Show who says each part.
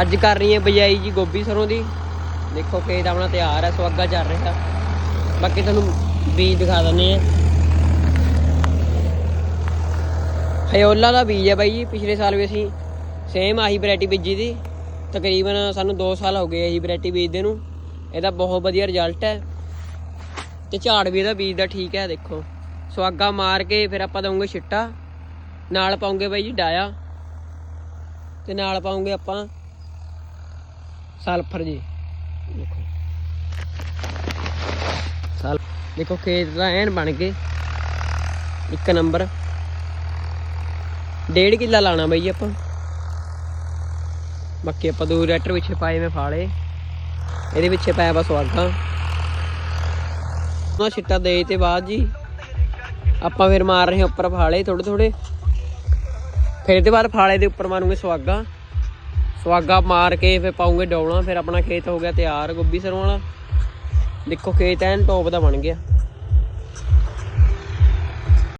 Speaker 1: ਅੱਜ ਕਰ ਰਹੀ ਹੈ ਬਜਾਈ ਜੀ ਗੋਭੀ ਸਰੋਂ ਦੀ। ਦੇਖੋ ਖੇਤ ਆਪਣਾ ਤਿਆਰ ਹੈ, ਸੁਆਗਾ ਚੱਲ ਰਿਹਾ। ਬਾਕੀ ਤੁਹਾਨੂੰ ਬੀਜ ਦਿਖਾ ਦਿੰਦੇ ਆ ਹਯੋਲਾ ਦਾ ਬੀਜ ਹੈ ਬਾਈ ਜੀ, ਪਿਛਲੇ ਸਾਲ ਵੀ ਅਸੀਂ ਸੇਮ ਆਹੀ ਵੈਰਾਈਟੀ ਬੀਜੀ ਦੀ ਤਕਰੀਬਨ ਸਾਨੂੰ 2 ਸਾਲ ਹੋ ਗਏ ਇਹੀ ਵੈਰਾਈਟੀ ਬੀਜਦੇ ਨੂੰ। ਇਹਦਾ ਬਹੁਤ ਵਧੀਆ ਰਿਜ਼ਲਟ ਹੈ। ਤੇ ਝਾੜ ਵੀ ਇਹਦਾ ਬੀਜ ਦਾ ਠੀਕ ਹੈ, ਦੇਖੋ। ਸੁਆਗਾ ਮਾਰ ਕੇ ਫਿਰ ਆਪਾਂ ਦਵਾਂਗੇ ਛਿੱਟਾ। ਨਾਲ ਪਾਉਂਗੇ ਬਾਈ ਜੀ ਡਾਇਆ। ਤੇ ਨਾਲ ਪਾਉਂਗੇ ਆਪਾਂ ਸਲਫਰ ਜੀ। ਦੇਖੋ। ਸਲ ਦੇਖੋ ਖੇਤ ਦਾ ਐਨ ਬਣ ਕੇ ਇੱਕ ਨੰਬਰ। ਡੇਢ ਕਿੱਲਾ ਲਾਣਾ ਬਾਈ ਜੀ ਆਪਾਂ। ਬਾਕੀ ਆਪਾਂ ਦੋ ਰੈਟਰ ਪਿੱਛੇ ਪਾਏ ਮੈਂ ਫਾਲੇ। ਇਹਦੇ ਪਿੱਛੇ ਪਾਇਆ ਬਸ ਵਾਗਾ। ਉਹਨਾਂ ਛਿੱਟਾ ਦੇ ਤੇ ਬਾਅਦ ਜੀ ਆਪਾਂ ਫਿਰ ਮਾਰ ਰਹੇ ਹਾਂ ਉੱਪਰ ਫਾਲੇ ਥੋੜੇ ਥੋੜੇ ਫਿਰ ਇਹਦੇ ਬਾਅਦ ਫਾਲੇ ਦੇ ਉੱਪਰ ਮਾਰੂਗੇ ਸਵਾਗਾ। ਸਵਾਗਾ ਮਾਰ ਕੇ ਫਿਰ ਪਾਉਂਗੇ ਡੌਲਾਂ, ਫਿਰ ਆਪਣਾ ਖੇਤ ਹੋ ਗਿਆ ਤਿਆਰ, ਗੋਭੀ ਸਰੋਂ ਵਾਲਾ। ਦੇਖੋ ਖੇਤ ਐਨ ਟੋਪ ਦਾ ਬਣ ਗਿਆ।